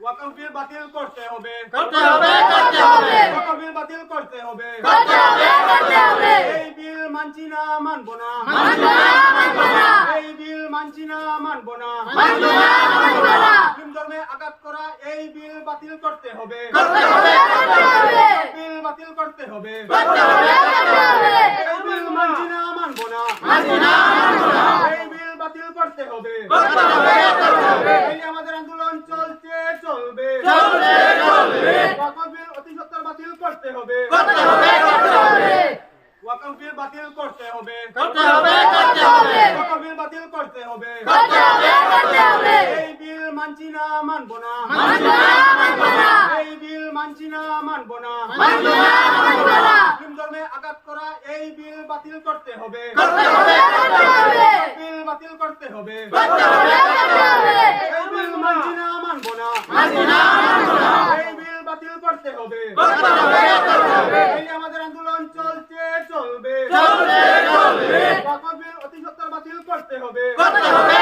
ওয়াকফ বিল বাতিল করতে হবে করতে হবে করতে হবে ওয়াকফ বিল বাতিল করতে হবে করতে হবে করতে হবে এই বিল মানছি না মানবো না মানবো না মানবো না এই বিল মানছি না মানবো না মানবো না মানবো না মুসলিম ধর্মে আঘাত করা এই বিল বাতিল করতে হবে করতে হবে করতে হবে বিল বাতিল করতে হবে করতে হবে করতে হবে এই বিল মানছি না মানবো না মানবো না মানবো না এই বিল বাতিল করতে হবে করতে হবে করতে হবে এই যে আমাদের আন্দোলন চলছে চলবে চলবে চলবে অতি সত্তর বাতিল করতে হবে করতে হবে করতে হবে ওয়াকফ বাতিল করতে হবে করতে হবে করতে হবে ওয়াকফ বাতিল করতে হবে করতে হবে করতে হবে এই বিল মানছি না মানবো না মানবো না মানবো না এই বিল মানছি না মানবো না মানবো না মানবো না মুসলিম ধর্মে আঘাত করা এই বিল বাতিল করতে হবে করতে হবে। করতে হবে। বিল বাতিল করতে হবে। করতে হবে করতে হবে এই বিল মানছি না মানবো না মানবো না মানবো না এই বিল বাতিল করতে হবে। করতে হবে করতে হবে। এই আমাদের আন্দোলন চলছে চলবে। চলবে চলবে। অতি সত্তর বাতিল করতে হবে। করতে হবে